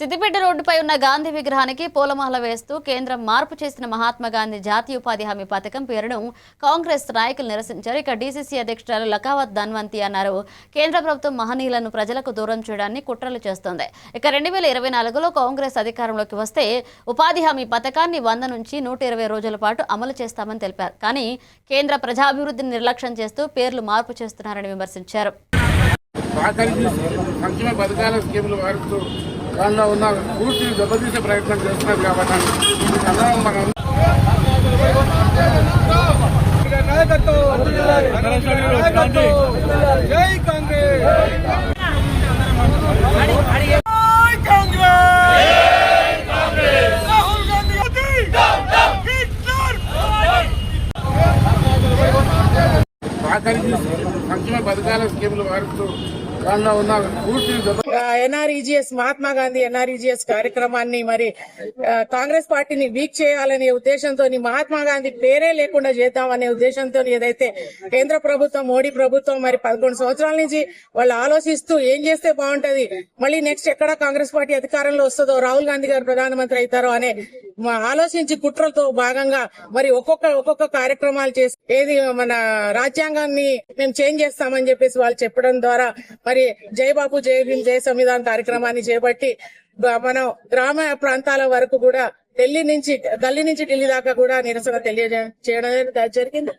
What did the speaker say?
సిద్దిపేట రోడ్డుపై ఉన్న గాంధీ విగ్రహానికి పూలమాల వేస్తూ కేంద్రం మార్పు చేసిన మహాత్మా గాంధీ జాతీయ ఉపాధి హామీ పథకం పేరును కాంగ్రెస్ నాయకులు నిరసించారు. ఇక డీసీసీ అధ్యక్షురాలు లకావత్ ధన్వంతి అన్నారు. కేంద్ర ప్రభుత్వం మహనీయులను ప్రజలకు దూరం చేయడాన్ని కుట్రలు చేస్తోంది. ఇక రెండు వేల ఇరవై నాలుగులో కాంగ్రెస్ అధికారంలోకి వస్తే ఉపాధి హామీ పథకాన్ని వంద నుంచి నూట ఇరవై రోజుల పాటు అమలు చేస్తామని తెలిపారు. కానీ కేంద్ర ప్రజాభివృద్ధిని నిర్లక్ష్యం చేస్తూ పేర్లు మార్పు చేస్తున్నారని విమర్శించారు. సహకరించి సంక్షేమ పథకాల స్కీములు వాడుతూ దానిలో ఉన్న పూర్తిని దెబ్బతీసే ప్రయత్నం చేస్తున్నారు కాబట్టి అందరం మనం జై కాంగ్రెస్ సహకరించి సంక్షేమ పథకాల స్కీములు వాడుతూ దానిలో ఎన్ఆర్ఈజిఎస్ మహాత్మా గాంధీ ఎన్ఆర్ఈజిఎస్ కార్యక్రమాన్ని మరి కాంగ్రెస్ పార్టీని వీక్ చేయాలనే ఉద్దేశంతో మహాత్మా గాంధీ పేరే లేకుండా చేద్దామనే ఉద్దేశంతో ఏదైతే కేంద్ర ప్రభుత్వం మోడీ ప్రభుత్వం మరి పదకొండు సంవత్సరాల నుంచి వాళ్ళు ఆలోచిస్తూ ఏం చేస్తే బాగుంటది మళ్ళీ నెక్స్ట్ ఎక్కడ కాంగ్రెస్ పార్టీ అధికారంలో వస్తుందో రాహుల్ గాంధీ గారు ప్రధానమంత్రి అవుతారో అనే ఆలోచించి కుట్రలతో భాగంగా మరి ఒక్కొక్క ఒక్కొక్క కార్యక్రమాలు చేసి ఏది మన రాజ్యాంగాన్ని మేము చేంజ్ చేస్తామని చెప్పేసి వాళ్ళు చెప్పడం ద్వారా మరి జై బాపు జై జయ జై సంవిధాన్ కార్యక్రమాన్ని చేపట్టి మనం గ్రామ ప్రాంతాల వరకు కూడా ఢిల్లీ నుంచి ఢిల్లీ నుంచి ఢిల్లీ దాకా కూడా నిరసన తెలియజేయడం జరిగింది.